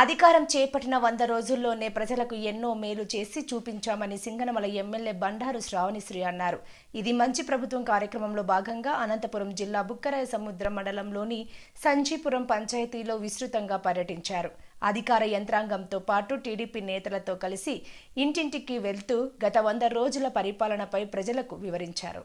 అధికారం చేపట్టిన వంద రోజుల్లోనే ప్రజలకు ఎన్నో మేలు చేసి చూపించామని సింగనమల ఎమ్మెల్యే బండారు శ్రావణిశ్రీ అన్నారు. ఇది మంచి ప్రభుత్వం కార్యక్రమంలో భాగంగా అనంతపురం జిల్లా బుక్కరాయ సముద్రం మండలంలోని సంజీపురం పంచాయతీలో విస్తృతంగా పర్యటించారు. అధికార యంత్రాంగంతో పాటు టీడీపీ నేతలతో కలిసి ఇంటింటికి వెళ్తూ గత వంద రోజుల పరిపాలనపై ప్రజలకు వివరించారు.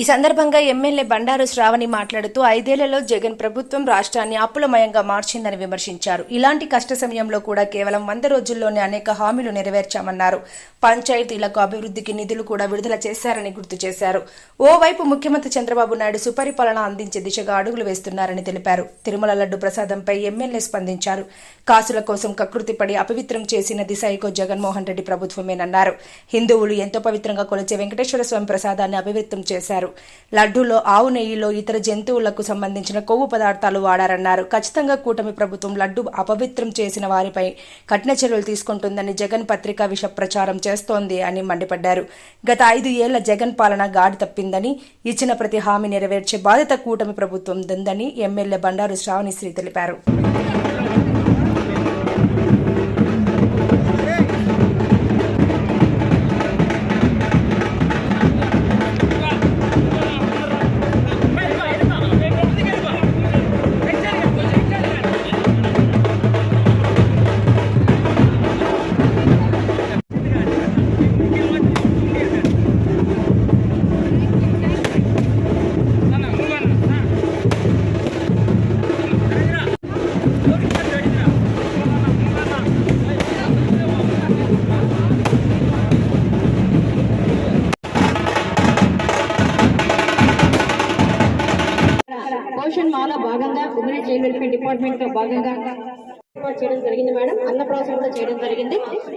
ఈ సందర్భంగా ఎమ్మెల్యే బండారు శ్రావణి మాట్లాడుతూ ఐదేళ్ళలో జగన్ ప్రభుత్వం రాష్ట్రాన్ని అప్పులమయంగా మార్చిందని విమర్శించారు. ఇలాంటి కష్ట సమయంలో కూడా కేవలం వంద రోజుల్లోనే అనేక హామీలు నెరవేర్చామన్నారు. పంచాయతీలకు అభివృద్ధికి నిధులు కూడా విడుదల చేశారని గుర్తు చేశారు. ఓవైపు ముఖ్యమంత్రి చంద్రబాబు నాయుడు సుపరిపాలన అందించే దిశగా అడుగులు వేస్తున్నారని తెలిపారు. తిరుమల లడ్డు ప్రసాదంపై ఎమ్మెల్యే స్పందించారు. కాసుల కోసం కకృతిపడి అపవిత్రం చేసినది సైకో జగన్మోహన్ రెడ్డి ప్రభుత్వమేనన్నారు. హిందువులు ఎంతో పవిత్రంగా కొలిచే వెంకటేశ్వర స్వామి ప్రసాదాన్ని అపవిత్రం చేశారు. లడ్డూలో ఆవు నెయ్యిలో ఇతర జంతువులకు సంబంధించిన కొవ్వు పదార్థాలు వాడారన్నారు. ఖచ్చితంగా కూటమి ప్రభుత్వం లడ్డు అపవిత్రం చేసిన వారిపై కఠిన చర్యలు తీసుకుంటుందని జగన్ పత్రికా విష ప్రచారం చేస్తోంది అని మండిపడ్డారు. గత ఐదు ఏళ్ళ జగన్ పాలన గాడి తప్పిందని ఇచ్చిన ప్రతి హామీ నెరవేర్చే బాధ్యత కూటమి ప్రభుత్వం ఉందని ఎమ్మెల్యే బండారు శ్రావణిశ్రీ తెలిపారు.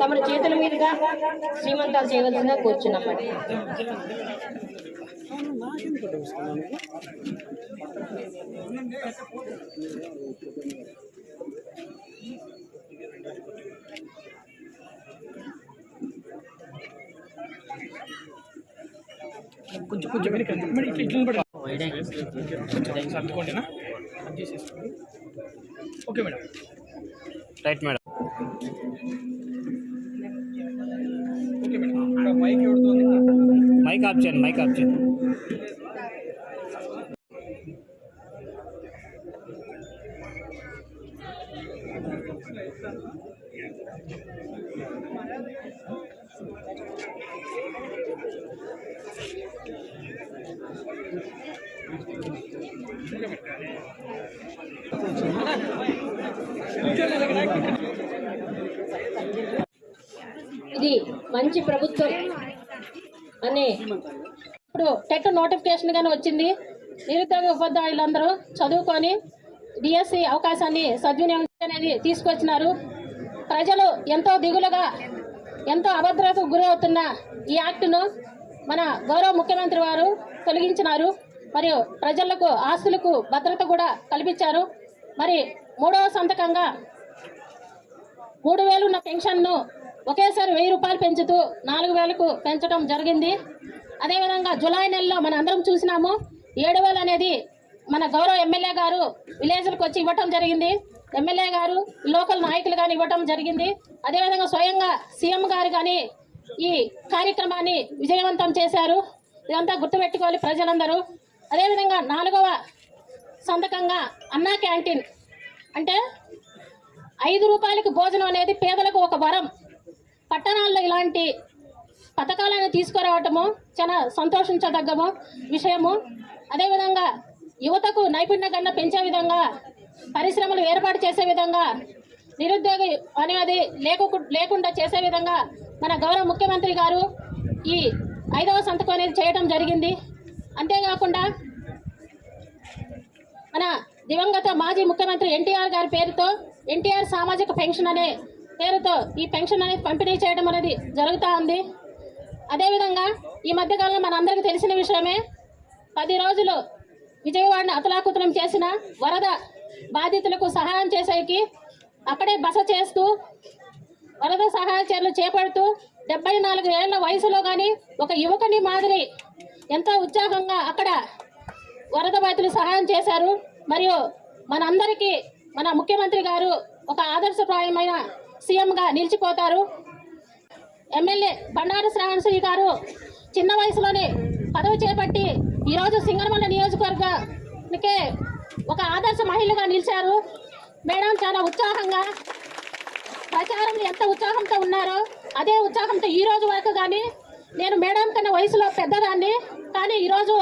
తమ చేతుల మీదుగా శ్రీమంతాలు చేయవలసిందిగా కోరుచున్నాం. మేడం కొంచెం కొంచెం వెనక మరి ఇట్లా పడ సర్దుకోండినా okay madam. Right madam. Mic off చేయండి మైక్ ఆఫ్ చేయండి ఇది మంచి ప్రభుత్వం. అని. ఇప్పుడు టెట్ నోటిఫికేషన్ గానే వచ్చింది. నిరుద్యోగ ఉపాధ్యాయులందరూ చదువుకొని డిఎస్సి అవకాశాన్ని సద్వినియోగం అనేది తీసుకొచ్చినారు. ప్రజలు ఎంతో దిగులుగా ఎంతో అభద్రతకు గురి అవుతున్న ఈ యాక్ట్ను మన గౌరవ ముఖ్యమంత్రి వారు తొలగించినారు. మరియు ప్రజలకు ఆస్తులకు భద్రత కూడా కల్పించారు. మరి మూడవ సంతకంగా మూడు వేలు ఉన్న పెన్షన్ను ఒకేసారి వెయ్యి రూపాయలు పెంచుతూ నాలుగు వేలకు పెంచడం జరిగింది. అదేవిధంగా జూలై నెలలో మన అందరం చూసినాము ఏడు వేలు అనేది మన గౌరవ ఎమ్మెల్యే గారు విలేజ్లకు వచ్చి ఇవ్వటం జరిగింది. ఎమ్మెల్యే గారు లోకల్ నాయకులు కానీ ఇవ్వటం జరిగింది. అదేవిధంగా స్వయంగా సీఎం గారు కానీ ఈ కార్యక్రమాన్ని విజయవంతం చేశారు. ఇదంతా గుర్తుపెట్టుకోవాలి ప్రజలందరూ. అదేవిధంగా నాలుగవ సంతకంగా అన్నా క్యాంటీన్ అంటే ఐదు రూపాయలకు భోజనం అనేది పేదలకు ఒక వరం. పట్టణాల్లో ఇలాంటి పథకాలను తీసుకురావటము చాలా సంతోషించదగ్గము విషయము. అదేవిధంగా యువతకు నైపుణ్య కన్నా పెంచే విధంగా పరిశ్రమలు ఏర్పాటు చేసే విధంగా నిరుద్యోగి అనేది లేకు లేకుండా చేసే విధంగా మన గౌరవ ముఖ్యమంత్రి గారు ఈ ఐదవ సంతకం అనేది చేయడం జరిగింది. అంతేకాకుండా మన దివంగత మాజీ ముఖ్యమంత్రి ఎన్టీఆర్ గారి పేరుతో ఎన్టీఆర్ సామాజిక పెన్షన్ అనే పేరుతో ఈ పెన్షన్ అనేది పంపిణీ చేయడం అనేది జరుగుతూ ఉంది. అదేవిధంగా ఈ మధ్యకాలంలో మనందరికీ తెలిసిన విషయమే పది రోజులు విజయవాడను అతలాకుతలం చేసిన వరద బాధితులకు సహాయం చేసేకి అక్కడే బస చేస్తూ వరద సహాయ చర్యలు చేపడుతూ డెబ్బై నాలుగు ఏళ్ళ వయసులో కానీ ఒక యువకుని మాదిరి ఎంతో ఉత్సాహంగా అక్కడ వరద బాధితులు సహాయం చేశారు. మరియు మనందరికీ మన ముఖ్యమంత్రి గారు ఒక ఆదర్శప్రాయమైన సీఎంగా నిలిచిపోతారు. ఎమ్మెల్యే బండారు శ్రావణశ్రీ గారు చిన్న వయసులోనే పదవి చేపట్టి ఈరోజు సింగనమల్ల నియోజకవర్గానికే ఒక ఆదర్శ మహిళగా నిలిచారు. మేడం చాలా ఉత్సాహంగా ప్రచారం ఎంత ఉత్సాహంతో ఉన్నారో అదే ఉత్సాహంతో ఈ రోజు వరకు కానీ నేను మేడం కన్నా వయసులో పెద్దదాన్ని కానీ ఈరోజు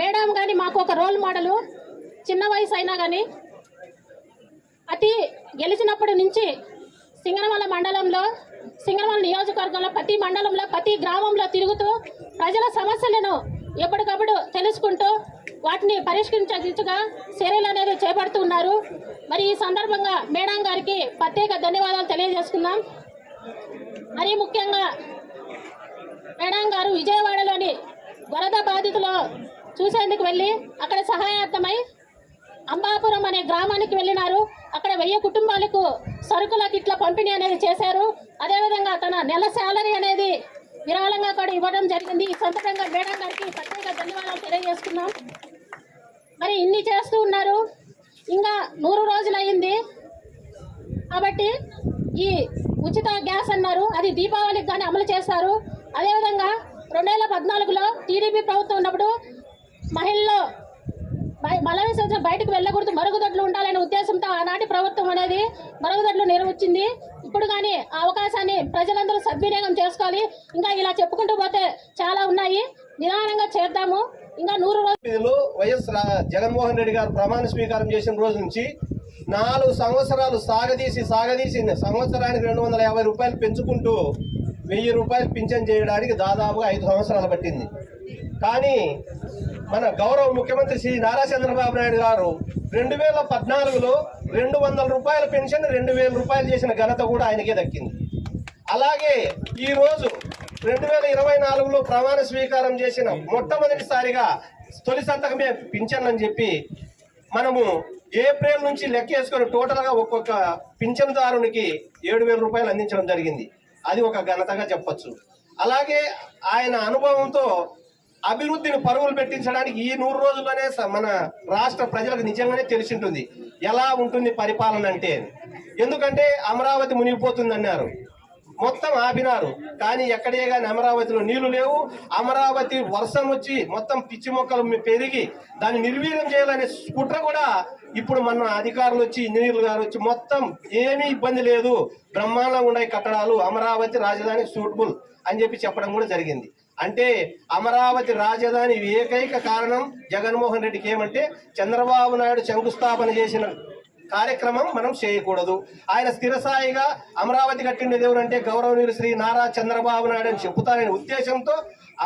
మేడం కానీ మాకు ఒక రోల్ మోడలు చిన్న వయసు అయినా కానీ అతి గెలిచినప్పటి నుంచి సింగనమల మండలంలో సింగనమల నియోజకవర్గంలో ప్రతి మండలంలో ప్రతి గ్రామంలో తిరుగుతూ ప్రజల సమస్యలను ఎప్పటికప్పుడు తెలుసుకుంటూ వాటిని పరిష్కరించగా చర్యలు అనేది చేపడుతూ ఉన్నారు. మరి ఈ సందర్భంగా మేడం గారికి ప్రత్యేక ధన్యవాదాలు తెలియజేసుకుందాం. మరి ముఖ్యంగా మేడం గారు విజయవాడలోని వరద బాధితులు చూసేందుకు వెళ్ళి అక్కడ సహాయార్థమై అంబాపురం అనే గ్రామానికి వెళ్ళినారు. అక్కడ వెయ్యి కుటుంబాలకు సరుకుల కిట్ల పంపిణీ అనేది చేశారు. అదేవిధంగా తన నెల శాలరీ అనేది విరాళంగా కూడా ఇవ్వడం జరిగింది. ఈ సందర్భంగా మేడం గారికి ప్రత్యేక ధన్యవాదాలు తెలియజేస్తున్నాం. మరి ఇన్ని చేస్తూ ఉన్నారు. ఇంకా నూరు రోజులు అయింది కాబట్టి ఈ ఉచిత గ్యాస్ అన్నారు. అది దీపావళికి కానీ అమలు చేస్తారు. అదేవిధంగా రెండు వేల పద్నాలుగులో టీడీపీ ప్రభుత్వం ఉన్నప్పుడు మహిళలు బయ- మల విసర్జన బయటకు వెళ్ళకూడదు. మరుగుదొడ్లు ఉండాలనే ఉద్దేశంతో ఆనాటి ప్రభుత్వం అనేది మరుగుదొడ్లు నిర్వహించింది ఇప్పుడు కానీ ఆ అవకాశాన్ని ప్రజలందరూ సద్వినియోగం చేసుకోవాలి. ఇంకా ఇలా చెప్పుకుంటూ పోతే చాలా ఉన్నాయి. నిదానంగా చేద్దాము. ఇంకా నూరు రోజులు వైఎస్ జగన్మోహన్ రెడ్డి గారు ప్రమాణ స్వీకారం చేసిన రోజు నుంచి నాలుగు సంవత్సరాలు సాగదీసి సాగదీసి సంవత్సరానికి రెండు వందల యాభై రూపాయలు పెంచుకుంటూ వెయ్యి రూపాయలు పింఛన్ చేయడానికి దాదాపుగా ఐదు సంవత్సరాలు పట్టింది. కానీ మన గౌరవ ముఖ్యమంత్రి శ్రీ నారా చంద్రబాబు నాయుడు గారు రెండు వేల పద్నాలుగులో రెండు వందల రూపాయల పెన్షన్ రెండు వేల రూపాయలు చేసిన ఘనత కూడా ఆయనకే దక్కింది. అలాగే ఈరోజు రెండు వేల ఇరవై నాలుగులో ప్రమాణ స్వీకారం చేసిన మొట్టమొదటిసారిగా తొలి సంతకమే పింఛన్ అని చెప్పి మనము ఏప్రిల్ నుంచి లెక్క వేసుకొని టోటల్గా ఒక్కొక్క పింఛన్దారునికి ఏడు వేల రూపాయలు అందించడం జరిగింది. అది ఒక ఘనతగా చెప్పచ్చు. అలాగే ఆయన అనుభవంతో అభివృద్ధిని పరుగులు పెట్టించడానికి ఈ నూరు రోజుల్లోనే మన రాష్ట్ర ప్రజలకు నిజంగానే తెలిసి ఉంటుంది ఎలా ఉంటుంది పరిపాలన అంటే? ఎందుకంటే అమరావతి మునిగిపోతుంది అన్నారు మొత్తం ఆపినారు. కానీ ఎక్కడే కానీ అమరావతిలో నీళ్ళు లేవు. అమరావతి వర్షం వచ్చి మొత్తం పిచ్చి మొక్కలు పెరిగి దాన్ని నిర్వీర్యం చేయాలనే కుట్ర కూడా ఇప్పుడు మన అధికారులు వచ్చి ఇంజనీర్లు గారు వచ్చి మొత్తం ఏమీ ఇబ్బంది లేదు. బ్రహ్మాండంగా ఉన్నాయి కట్టడాలు. అమరావతి రాజధాని సూటబుల్ అని చెప్పి చెప్పడం కూడా జరిగింది. అంటే అమరావతి రాజధాని ఏకైక కారణం జగన్మోహన్ రెడ్డికి ఏమంటే చంద్రబాబు నాయుడు శంకుస్థాపన చేసిన కార్యక్రమం మనం చేయకూడదు. ఆయన స్థిరస్థాయిగా అమరావతి కట్టిండేది ఎవరంటే గౌరవనీయులు శ్రీ నారా చంద్రబాబు నాయుడు అని చెబుతారనే ఉద్దేశంతో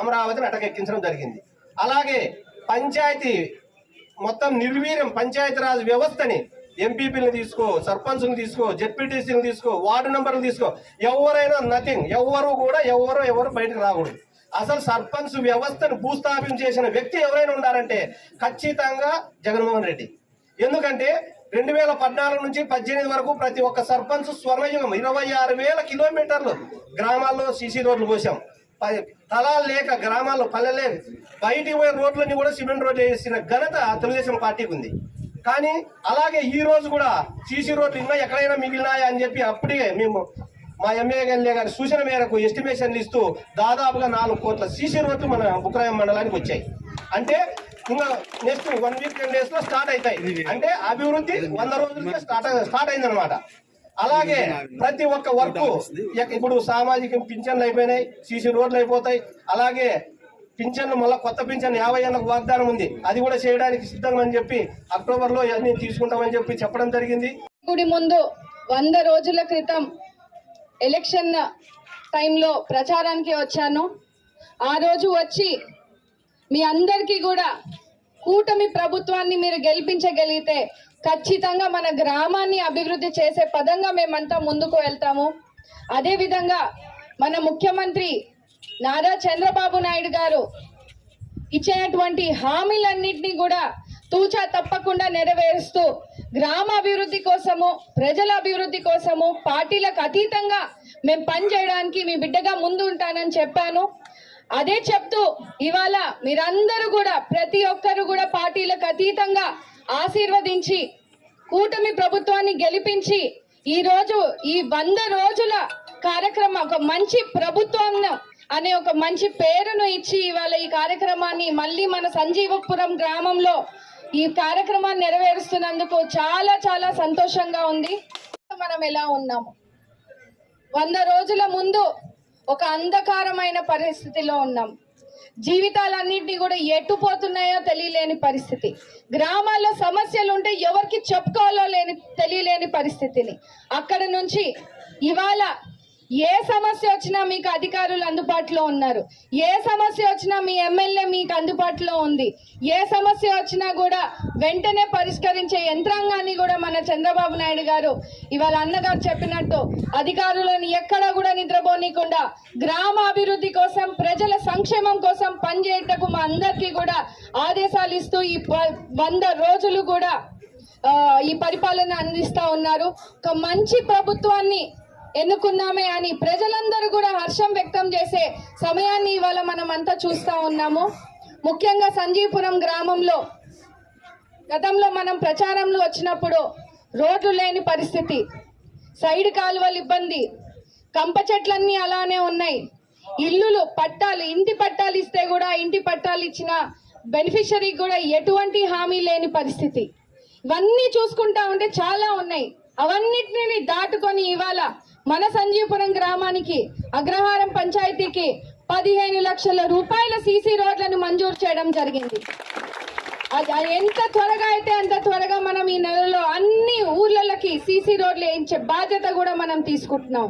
అమరావతిని అటకెక్కించడం జరిగింది. అలాగే పంచాయతీ మొత్తం నిర్వీర్యం పంచాయతీరాజ్ వ్యవస్థని ఎంపీపీని తీసుకో సర్పంచ్ని తీసుకో జెడ్పీటీసీని తీసుకో వార్డు నెంబర్లు తీసుకో ఎవరైనా నథింగ్ ఎవరు కూడా ఎవరు ఎవరు బయటకు రాకూడదు. అసలు సర్పంచ్ వ్యవస్థను భూస్థాపన చేసిన వ్యక్తి ఎవరైనా ఉన్నారంటే ఖచ్చితంగా జగన్మోహన్ రెడ్డి. ఎందుకంటే రెండు వేల పద్నాలుగు నుంచి పద్దెనిమిది వరకు ప్రతి ఒక్క సర్పంచ్ స్వర్ణయుగం ఇరవై ఆరు వేల కిలోమీటర్లు గ్రామాల్లో సీసీ రోడ్లు పోసాం. ప- తలాలు లేక గ్రామాల్లో పల్లెలే బయటికి పోయే రోడ్లన్నీ కూడా సిమెంట్ రోడ్లు వేసిన ఘనత తెలుగుదేశం పార్టీకి ఉంది. కానీ అలాగే ఈ రోజు కూడా సీసీ రోడ్లు ఇంకా ఎక్కడైనా మిగిలినాయా అని చెప్పి అప్పుడే మేము మా ఎమ్మెల్యే గారి సూచన మేరకు ఎస్టిమేషన్లు ఇస్తూ దాదాపుగా నాలుగు కోట్ల సీసీ రోడ్లు మన బుక్రాయం మండలానికి వచ్చాయి. అంటే ఇంకా నెక్స్ట్ వన్ వీక్ టెన్ డేస్లో స్టార్ట్ అవుతాయి. అంటే అభివృద్ధి వంద రోజులకే స్టార్ట్ స్టార్ట్ అయిందనమాట అలాగే ప్రతి ఒక్క వర్క్ ఇప్పుడు సామాజిక పింఛన్లు అయిపోయినాయి సీసీ రోడ్లు అయిపోతాయి. అలాగే పింఛన్లు మళ్ళీ కొత్త పింఛన్ యాభై ఏళ్ళకు వాగ్దానం ఉంది. అది కూడా చేయడానికి సిద్ధంగా అని చెప్పి అక్టోబర్లో ఇవన్నీ తీసుకుంటామని చెప్పి చెప్పడం జరిగింది. గుడి ముందు వంద రోజుల క్రితం ఎలక్షన్ టైంలో ప్రచారానికి వచ్చాను. ఆ రోజు వచ్చి మీ అందరికీ కూడా కూటమి ప్రభుత్వాన్ని మీరు గెలిపించగలిగితే ఖచ్చితంగా మన గ్రామాన్ని అభివృద్ధి చేసే పదంగా మేమంతా ముందుకు వెళ్తాము. అదేవిధంగా మన ముఖ్యమంత్రి నారా చంద్రబాబు నాయుడు గారు ఇచ్చినటువంటి హామీలన్నింటినీ కూడా తూచా తప్పకుండా నెరవేరుస్తూ గ్రామ అభివృద్ధి కోసము ప్రజల అభివృద్ధి కోసము పార్టీలకు అతీతంగా మేము పనిచేయడానికి మీ బిడ్డగా ముందు ఉంటానని చెప్పాను. అదే చెప్తూ ఇవాళ మీరందరూ కూడా ప్రతి ఒక్కరు కూడా పార్టీలకు అతీతంగా ఆశీర్వదించి కూటమి ప్రభుత్వాన్ని గెలిపించి ఈ రోజు ఈ వంద రోజుల కార్యక్రమం ఒక మంచి ప్రభుత్వం అనే ఒక మంచి పేరును ఇచ్చి ఇవాళ ఈ కార్యక్రమాన్ని మళ్ళీ మన సంజీవపురం గ్రామంలో ఈ కార్యక్రమాన్ని నెరవేరుస్తున్నందుకు చాలా చాలా సంతోషంగా ఉంది. మనం ఎలా ఉన్నాము? వంద రోజుల ముందు ఒక అంధకారమైన పరిస్థితిలో ఉన్నాం. జీవితాలన్నింటినీ కూడా ఎట్టుపోతున్నాయో తెలియలేని పరిస్థితి. గ్రామాల్లో సమస్యలు ఉంటే ఎవరికి చెప్పుకోవాలో లేని తెలియలేని పరిస్థితిని. అక్కడ నుంచి ఇవాళ ఏ సమస్య వచ్చినా మీకు అధికారులు అందుబాటులో ఉన్నారు. ఏ సమస్య వచ్చినా మీ ఎమ్మెల్యే మీకు అందుబాటులో ఉంది. ఏ సమస్య వచ్చినా కూడా వెంటనే పరిష్కరించే యంత్రాంగాన్ని కూడా మన చంద్రబాబు నాయుడు గారు ఇవాళ అన్నగారు చెప్పినట్టు అధికారులను ఎక్కడా కూడా నిద్రపోనీయకుండా గ్రామ అభివృద్ధి కోసం ప్రజల సంక్షేమం కోసం పనిచేయటకు మా అందరికీ కూడా ఆదేశాలు ఇస్తూ ఈ వంద రోజులు కూడా ఈ పరిపాలన అందిస్తూ ఉన్నారు. ఒక మంచి ప్రభుత్వాన్ని ఎన్నుకున్నామే అని ప్రజలందరూ కూడా హర్షం వ్యక్తం చేసే సమయాన్ని ఇవాళ మనం అంతా చూస్తూ ఉన్నాము. ముఖ్యంగా సంజీపురం గ్రామంలో గతంలో మనం ప్రచారంలో వచ్చినప్పుడు రోడ్లు లేని పరిస్థితి సైడ్ కాలువలు ఇబ్బంది కంప చెట్లన్నీ అలానే ఉన్నాయి. ఇల్లులు పట్టాలు ఇంటి పట్టాలు ఇస్తే కూడా ఇంటి పట్టాలు ఇచ్చిన బెనిఫిషరీకి కూడా ఎటువంటి హామీ లేని పరిస్థితి. ఇవన్నీ చూసుకుంటా ఉంటే చాలా ఉన్నాయి. అవన్నిటిని దాటుకొని ఇవాళ మన సంజీవపురం గ్రామానికి అగ్రహారం పంచాయతీకి పదిహేను లక్షల రూపాయల సీసీ రోడ్లను మంజూరు చేయడం జరిగింది. అది ఎంత త్వరగా అయితే అంత త్వరగా మనం ఈ నెలలో అన్ని ఊర్లకి సీసీ రోడ్లు వేయించే బాధ్యత కూడా మనం తీసుకుంటున్నాం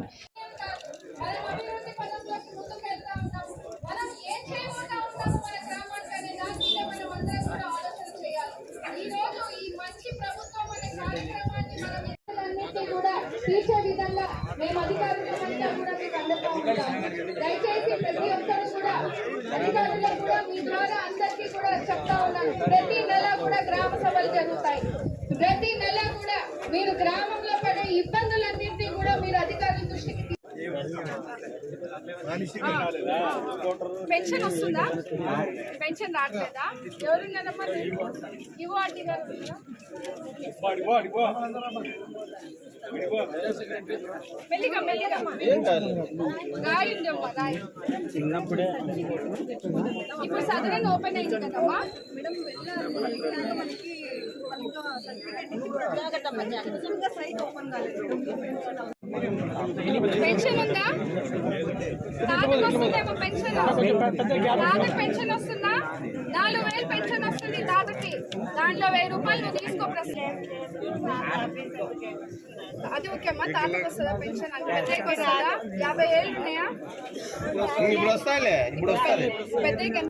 తీర్చే విధంగా మేము అధికారులమంతా కూడా మీకు అండగా ఉంటాం దయచేసి ప్రతి ఒక్కరు కూడా అధికారులకు కూడా మీ ద్వారా అందరికీ కూడా చెప్తా ఉన్నాను. ప్రతి నెల కూడా గ్రామ సభలు జరుగుతాయి. ప్రతి నెల కూడా మీరు గ్రామంలో పడే ఇబ్బందులన్నింటినీ కూడా మీరు అధికారుల దృష్టికి తీ- పెన్షన్ వస్తుందా? పెన్షన్ రావట్లేదా? ఎవరున్నారమ్మా ఇవో అడ్డి గారు మెల్లిగా మెల్లిగా. రాయండి అమ్మా చిన్నప్పుడే ఇప్పుడు సదరన్ ఓపెన్ అయింది కదమ్మా? మేడం వెళ్ళాలి. మనకి సైట్ ఓపెన్ కాలేదు పెన్షన్ ఉందా? తాతకు వస్తుందేమో పెన్షన్? తాతకు పెన్షన్ వస్తుందా? నాలుగు వేలు పెన్షన్ వస్తుంది తాతకి దాంట్లో వెయ్యి రూపాయలు నువ్వు తీసుకో అది ఓకే అమ్మా తాతకు వస్తుందా పెన్షన్? అంటే పెద్దకి వస్తుందా? యాభై ఏళ్ళు ఉన్నాయా? ఇప్పుడు వస్తాయిలే ఇప్పుడు వస్తాయి పెద్దకి ఎంత?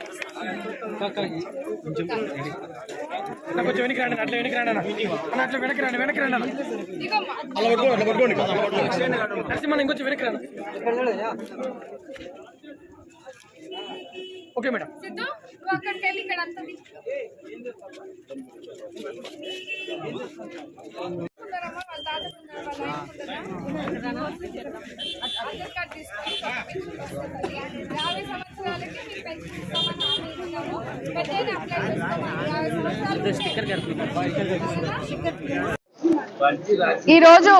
అన్న కొంచెం వెనక్కి రండి అట్లా వెనక్కి రండి అన్న. అన్న అట్లా వెనక్కి రండి వెనక్కి రండి అన్న. ఇంకొంచెం వెనక్కి రండి. Okay madam. యాభై సంవత్సరాలు ఈరోజు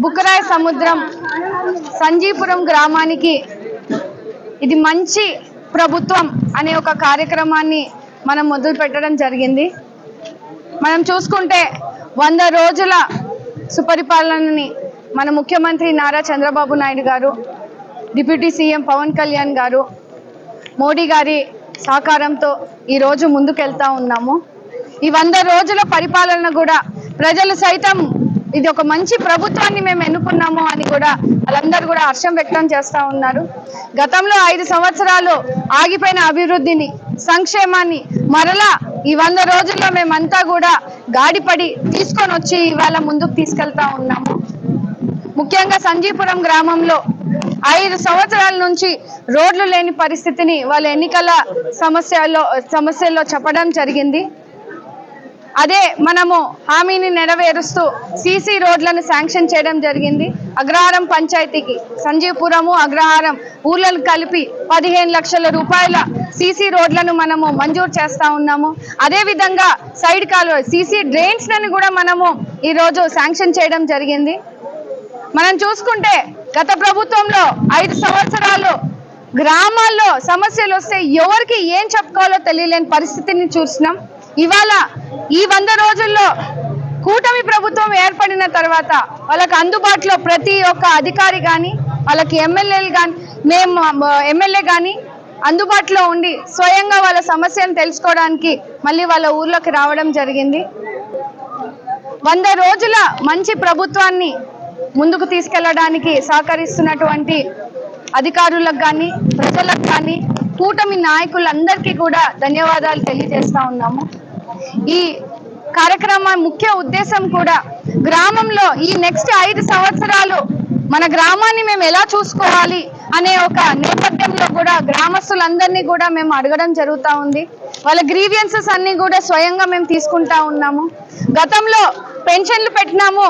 బుక్కరాయ సముద్రం సంజీపురం గ్రామానికి ఇది మంచి ప్రభుత్వం అనే ఒక కార్యక్రమాన్ని మనం మొదలు పెట్టడం జరిగింది. మనం చూసుకుంటే వంద రోజుల సుపరిపాలనని మన ముఖ్యమంత్రి నారా చంద్రబాబు నాయుడు గారు డిప్యూటీ సీఎం పవన్ కళ్యాణ్ గారు మోడీ గారి సహకారంతో ఈరోజు ముందుకెళ్తా ఉన్నాము. ఈ వంద రోజుల పరిపాలన కూడా ప్రజలు సైతం ఇది ఒక మంచి ప్రభుత్వాన్ని మేము ఎన్నుకున్నాము అని కూడా వాళ్ళందరూ కూడా హర్షం వ్యక్తం చేస్తూ ఉన్నారు. గతంలో ఐదు సంవత్సరాలు ఆగిపోయిన అభివృద్ధిని సంక్షేమాన్ని మరలా ఈ వంద రోజుల్లో మేమంతా కూడా గాడిపడి తీసుకొని వచ్చి ఇవాళ ముందుకు తీసుకెళ్తా ఉన్నాము. ముఖ్యంగా సంజీపురం గ్రామంలో ఐదు సంవత్సరాల నుంచి రోడ్లు లేని పరిస్థితిని వాళ్ళ ఎన్నికల సమస్యల్లో సమస్యల్లో చెప్పడం జరిగింది. అదే మనము హామీని నెరవేరుస్తూ సీసీ రోడ్లను శాంక్షన్ చేయడం జరిగింది. అగ్రహారం పంచాయతీకి సంజీవపురము అగ్రహారం ఊర్లను కలిపి పదిహేను లక్షల రూపాయల సీసీ రోడ్లను మనము మంజూరు చేస్తా ఉన్నాము. అదే విధంగా సైడ్ కాలువ సీసీ డ్రైన్స్లను కూడా మనము ఈరోజు శాంక్షన్ చేయడం జరిగింది. మనం చూసుకుంటే గత ప్రభుత్వంలో ఐదు సంవత్సరాలు గ్రామాల్లో సమస్యలు వస్తే ఎవరికి ఏం చెప్పుకోవాలో తెలియలేని పరిస్థితిని చూసినాం. ఇవాళ ఈ వంద రోజుల్లో కూటమి ప్రభుత్వం ఏర్పడిన తర్వాత వాళ్ళకి అందుబాటులో ప్రతి ఒక్క అధికారి కానీ వాళ్ళకి ఎమ్మెల్యేలు కానీ మేము ఎమ్మెల్యే కానీ అందుబాటులో ఉండి స్వయంగా వాళ్ళ సమస్యను తెలుసుకోవడానికి మళ్ళీ వాళ్ళ ఊర్లోకి రావడం జరిగింది. వంద రోజుల మంచి ప్రభుత్వాన్ని ముందుకు తీసుకెళ్ళడానికి సహకరిస్తున్నటువంటి అధికారులకు కానీ ప్రజలకు కానీ కూటమి నాయకులందరికీ కూడా ధన్యవాదాలు తెలియజేస్తా ఉన్నాము. ఈ కార్యక్రమం ముఖ్య ఉద్దేశం కూడా గ్రామంలో ఈ నెక్స్ట్ ఐదు సంవత్సరాలు మన గ్రామాన్ని మేము ఎలా చూసుకోవాలి అనే ఒక నేపథ్యంలో కూడా గ్రామస్తులందరినీ కూడా మేము అడగడం జరుగుతూ ఉంది. వాళ్ళ గ్రీవియన్సెస్ అన్ని కూడా స్వయంగా మేము తీసుకుంటా ఉన్నాము. గతంలో పెన్షన్లు పెట్టినాము.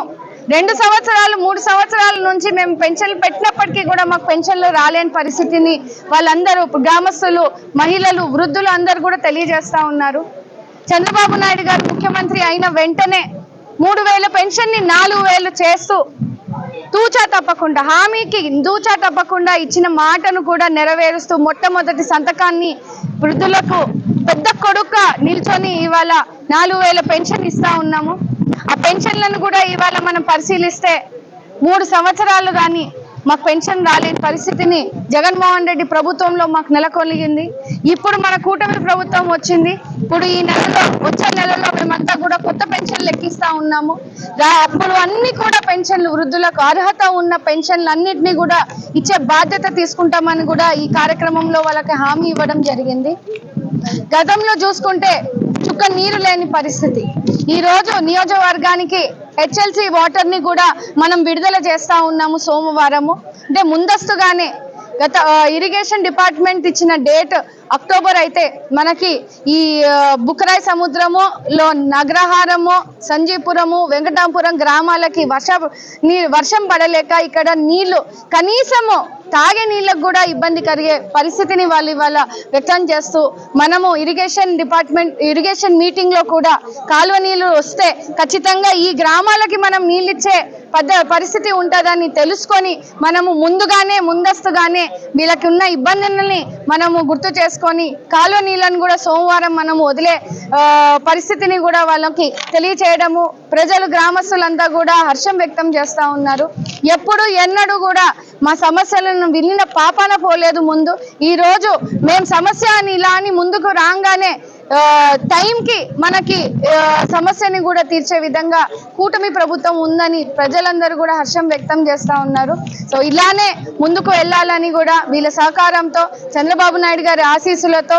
రెండు సంవత్సరాలు మూడు సంవత్సరాల నుంచి మేము పెన్షన్లు పెట్టినప్పటికీ కూడా మాకు పెన్షన్లు రాలేని పరిస్థితిని వాళ్ళందరూ గ్రామస్తులు మహిళలు వృద్ధులు అందరూ కూడా తెలియజేస్తా ఉన్నారు. చంద్రబాబు నాయుడు గారు ముఖ్యమంత్రి అయిన వెంటనే మూడు వేల పెన్షన్ని నాలుగు వేలు చేస్తూ తూచా తప్పకుండా హామీకి దూచా తప్పకుండా ఇచ్చిన మాటను కూడా నెరవేరుస్తూ మొట్టమొదటి సంతకాన్ని వృద్ధులకు పెద్ద కొడుక నిల్చొని ఇవాళ నాలుగు వేల పెన్షన్ ఇస్తా ఉన్నాము. ఆ పెన్షన్లను కూడా ఇవాళ మనం పరిశీలిస్తే మూడు సంవత్సరాలు కానీ మాకు పెన్షన్ రాలేని పరిస్థితిని జగన్మోహన్ రెడ్డి ప్రభుత్వంలో మాకు నెలకొలిగింది. ఇప్పుడు మన కూటమి ప్రభుత్వం వచ్చింది. ఇప్పుడు ఈ నెలలో వచ్చే నెలలో మేమంతా కూడా కొత్త పెన్షన్లు లెక్కిస్తా ఉన్నాము. అప్పుడు అన్ని కూడా పెన్షన్లు వృద్ధులకు అర్హత ఉన్న పెన్షన్లు అన్నింటినీ కూడా ఇచ్చే బాధ్యత తీసుకుంటామని కూడా ఈ కార్యక్రమంలో వాళ్ళకి హామీ ఇవ్వడం జరిగింది. గతంలో చూసుకుంటే చుక్క నీరు లేని పరిస్థితి. ఈ రోజు నియోజకవర్గానికి హెచ్ఎల్సి వాటర్ని కూడా మనం విడుదల చేస్తా ఉన్నాము సోమవారము. అంటే ముందస్తుగానే గత ఇరిగేషన్ డిపార్ట్మెంట్ ఇచ్చిన డేట్ అక్టోబర్ అయితే మనకి ఈ బుక్రాయ్ సముద్రము లో నగరహారము సంజీపురము వెంకటాపురం గ్రామాలకి వర్ష నీ వర్షం పడలేక ఇక్కడ నీళ్ళు కనీసము తాగే నీళ్ళకు కూడా ఇబ్బంది కలిగే పరిస్థితిని వాళ్ళు ఇవాళ వ్యక్తం చేస్తూ మనము ఇరిగేషన్ డిపార్ట్మెంట్ ఇరిగేషన్ మీటింగ్లో కూడా కాలువ నీళ్ళు వస్తే ఖచ్చితంగా ఈ గ్రామాలకి మనం నీళ్ళిచ్చే పెద్ద పరిస్థితి ఉంటుందని తెలుసుకొని మనము ముందుగానే ముందస్తుగానే వీళ్ళకి ఉన్న ఇబ్బందులని మనము గుర్తు చేసుకొని కాలువ నీళ్ళను కూడా సోమవారం మనము వదిలే పరిస్థితిని కూడా వాళ్ళకి తెలియచేయడము ప్రజలు గ్రామస్తులంతా కూడా హర్షం వ్యక్తం చేస్తూ ఉన్నారు. ఎప్పుడు ఎన్నడూ కూడా మా సమస్యలను వినిన పాపాన పోలేదు ముందు. ఈరోజు మేము సమస్య అని ఇలా అని ముందుకు రాగానే టైంకి మనకి సమస్యని కూడా తీర్చే విధంగా కూటమి ప్రభుత్వం ఉందని ప్రజలందరూ కూడా హర్షం వ్యక్తం చేస్తూ ఉన్నారు. సో ఇలానే ముందుకు వెళ్ళాలని కూడా వీళ్ళ సహకారంతో చంద్రబాబు నాయుడు గారి ఆశీస్సులతో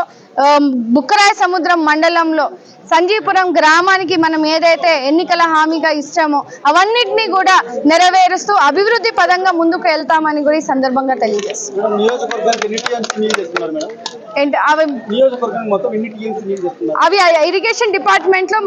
బుక్కరాయ సముద్రం మండలంలో సంజీపురం గ్రామానికి మనం ఏదైతే ఎన్నికల హామీగా ఇచ్చామో అవన్నిటినీ కూడా నెరవేరుస్తూ అభివృద్ధి పదంగా ముందుకు వెళ్తామని కూడా ఈ సందర్భంగా తెలియజేస్తున్నాం. అవి ఇరిగేషన్ డిపార్ట్మెంట్లో